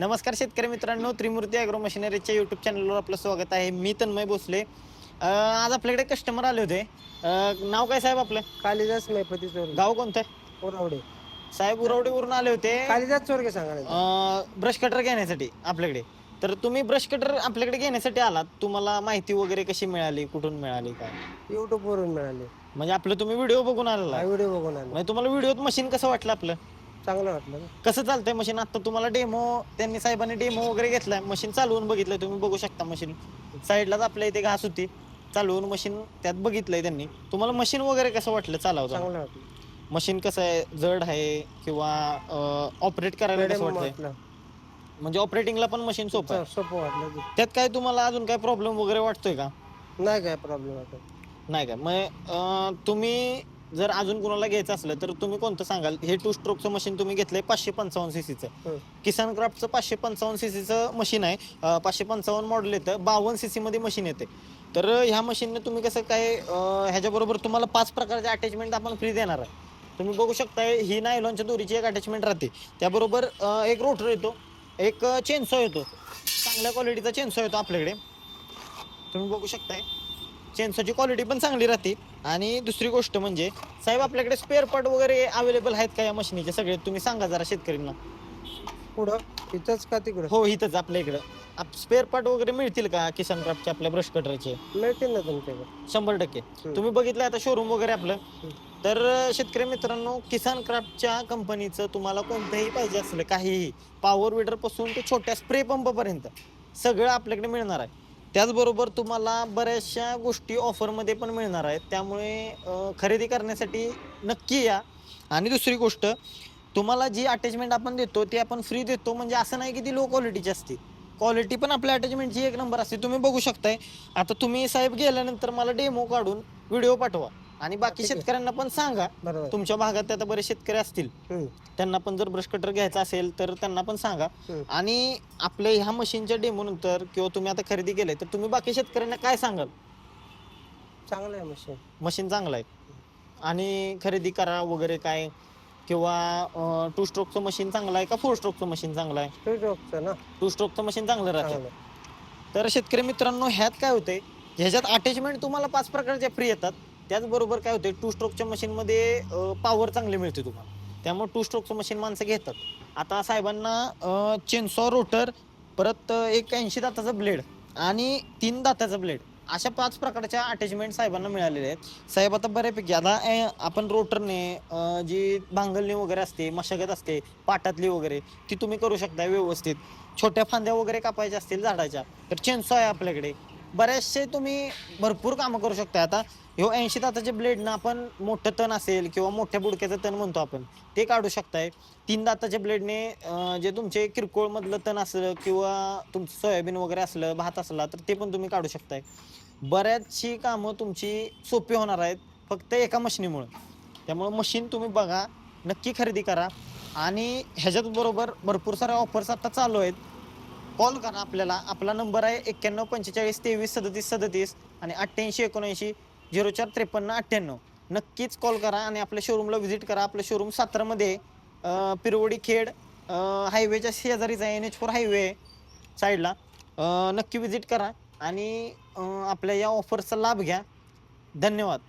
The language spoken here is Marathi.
नमस्कार शेतकरी मित्रांनो त्रिमूर्ती अॅग्रो मशिनरीच्या युट्यूब चॅनलवर आपलं स्वागत आहे. मी तन्मय भोसले. अं, आज आपल्याकडे कस्टमर आले होते. अं, नाव काय साहेब आपलं? कालिदास मेपती चोरगे. गाव कोणतं? आहे? ओरावडे साहेब उरवडीवरून आले होते. कालिदास चोरगे सांगा ब्रश कटर घेण्यासाठी आपल्याकडे. तर तुम्ही ब्रश कटर आपल्याकडे घेण्यासाठी आलात. तुम्हाला माहिती वगैरे कशी मिळाली? कुठून मिळाली? काय? युट्यूब वरून मिळाले. म्हणजे आपलं तुम्ही व्हिडिओ बघून आलेला. हा व्हिडिओ बघून आले. म्हणजे तुम्हाला व्हिडिओत मशीन कसं वाटलं आपलं? चांगलं वाटलं ना. कसं चालतंय मशीन? आता तुम्हाला डेमो त्यांनी साहेबांनी डेमो वगैरे घेतलाय. मशीन चालवून बघितलंय तुम्ही बघू शकता मशीन. साईडलाच आपल्या इथे घास होती. चालवून मशीन त्यात बघितलंय त्यांनी. तुम्हाला मशीन वगैरे कसं वाटलं? चालवतं चांगलं वाटलं. मशीन कसं आहे? जड आहे किंवा ऑपरेट करायला कसं वाटतंय वाटलं. म्हणजे ऑपरेटिंगला पण मशीन सोपं आहे. सोपं वाटलं त्यात काय तुम्हाला अजून काय प्रॉब्लेम वगैरे वाटतोय का? नाही काय प्रॉब्लेम वाटत नाही काय. मग अं, तुम्ही जर अजून कोणाला घ्यायचं असलं तर तुम्ही कोणतं सांगाल? हे टू स्ट्रोकचं मशीन तुम्ही घेतलंय पाचशे पंचावन्न सीसीचं. किसान क्राफ्टचं पाचशे पंचावन्न सीसीचं मशीन आहे. पाचशे पंचावन्न मॉडेल येतं. बावन्न सीसी मध्ये मशीन येते. तर ह्या मशीनने तुम्ही कसं काय ह्याच्याबरोबर तुम्हाला पाच प्रकारचे अटॅचमेंट आपण फ्री देणार आहे. तुम्ही बघू शकता ही नायलॉनच्या दोरीची एक अटॅचमेंट राहते. त्याबरोबर एक रोटर येतो. एक चेनसो येतो. चांगल्या क्वालिटीचा चेनसो येतो आपल्याकडे. तुम्ही बघू शकताय. चेन्सोची क्वालिटी पण चांगली राहते. आणि दुसरी गोष्ट म्हणजे साहेब आपल्याकडे स्पेअर पार्ट वगैरे अवेलेबल आहेत का या मशिनीचे? सगळे तुम्ही सांगा जरा शेतकऱ्यांना पुढं? इथंच का तिकडं? हो इथंच आपल्या इकडं. स्पेअर पार्ट वगैरे मिळतील का किसान क्राफ्टचे आपल्या ब्रश कटरचे मिळतील ना तुमच्याकडे. शंभर टक्के. तुम्ही बघितलं आता शोरूम वगैरे आपलं. तर शेतकरी मित्रांनो किसान क्राफ्टच्या कंपनीचं तुम्हाला कोणतंही पाहिजे असलं काहीही पॉवर विडरपासून ते छोट्या स्प्रे पंपापर्यंत सगळं आपल्याकडे मिळणार आहे. त्याचबरोबर तुम्हाला बऱ्याचशा गोष्टी ऑफरमध्ये पण मिळणार आहेत. त्यामुळे खरेदी करण्यासाठी नक्की या. आणि दुसरी गोष्ट तुम्हाला जी अटॅचमेंट आपण देतो ती आपण फ्री देतो म्हणजे असं नाही की ती लो क्वालिटीची असते. क्वालिटी पण आपल्या अटॅचमेंटची एक नंबर असते. तुम्ही बघू शकताय. आता तुम्ही साहेब गेल्यानंतर मला डेमो काढून व्हिडिओ पाठवा. आणि बाकी. शेतकऱ्यांना पण सांगा. बरोबर. तुमच्या भागात आता बरेच शेतकरी असतील. हम्म. त्यांना पण जर ब्रश कटर घ्यायचा असेल तर त्यांना पण सांगा. हम्म. आणि आपल्या ह्या मशीनच्या डेमो नंतर किंवा तुम्ही आता खरेदी केलंय तर तुम्ही बाकी शेतकऱ्यांना काय सांगाल? चांगलं आहे मशीन. मशीन चांगलं आहे. आणि खरेदी करा वगैरे काय? किंवा टू स्ट्रोकचं मशीन चांगलं आहे का फोर स्ट्रोकचं मशीन चांगलं आहे? स्टोकचं ना. टू स्ट्रोकचं मशीन चांगलं राहतं. चांगलं. तर शेतकरी मित्रांनो ह्यात काय होतंय? ह्याच्यात अटॅचमेंट तुम्हाला पाच प्रकारच्या फ्री येतात. त्याचबरोबर काय होते टू स्ट्रोकच्या मशीनमध्ये पॉवर चांगली मिळते तुम्हाला. त्यामुळे टू स्ट्रोकचं मशीन माणसं घेतात. आता साहेबांना चेनसॉ रोटर परत एक ऐंशी दाताचा ब्लेड आणि तीन दाताचा ब्लेड अशा पाच प्रकारच्या अटॅचमेंट साहेबांना मिळालेल्या आहेत. साहेब आता बऱ्यापैकी आता आपण रोटरने जी भांगलणी वगैरे असते मशागत असते पाटातली वगैरे ती तुम्ही करू शकता व्यवस्थित. छोट्या फांद्या वगैरे कापायच्या असतील झाडाच्या तर चेनसॉ आहे आपल्याकडे. बरेचसे तुम्ही भरपूर कामं करू शकता आता ह्यो ऐंशी दाताचे ब्लेडनं आपण मोठं तण असेल किंवा मोठ्या बुडक्याचं तण म्हणतो आपण ते काढू शकताय. तीन दाताच्या ब्लेडने जे तुमचे किरकोळमधलं तण असलं किंवा तुमचं सोयाबीन वगैरे असलं भात असला तर ते पण तुम्ही काढू शकताय. बऱ्याचशी कामं तुमची सोपी होणार आहेत फक्त एका मशीनीमुळं. त्यामुळे मशीन तुम्ही बघा नक्की खरेदी करा. आणि ह्याच्याच बरोबर भरपूर साऱ्या ऑफर्स आता चालू आहेत. कॉल करा आपल्याला. आपला नंबर आहे एक्क्याण्णव पंचेचाळीस तेवीस सदतीस सदतीस आणि अठ्ठ्याऐंशी एकोणऐंशी झिरो चार त्रेपन्न अठ्ठ्याण्णव. नक्कीच कॉल करा आणि आपल्या शोरूमला व्हिजिट करा. आपलं शोरूम सातारामध्ये पिरवडी खेड हायवेच्या शेजारीच आहे एन एच फोर हायवे साईडला नक्की व्हिजिट करा आणि आपल्या या ऑफरचा लाभ घ्या. धन्यवाद.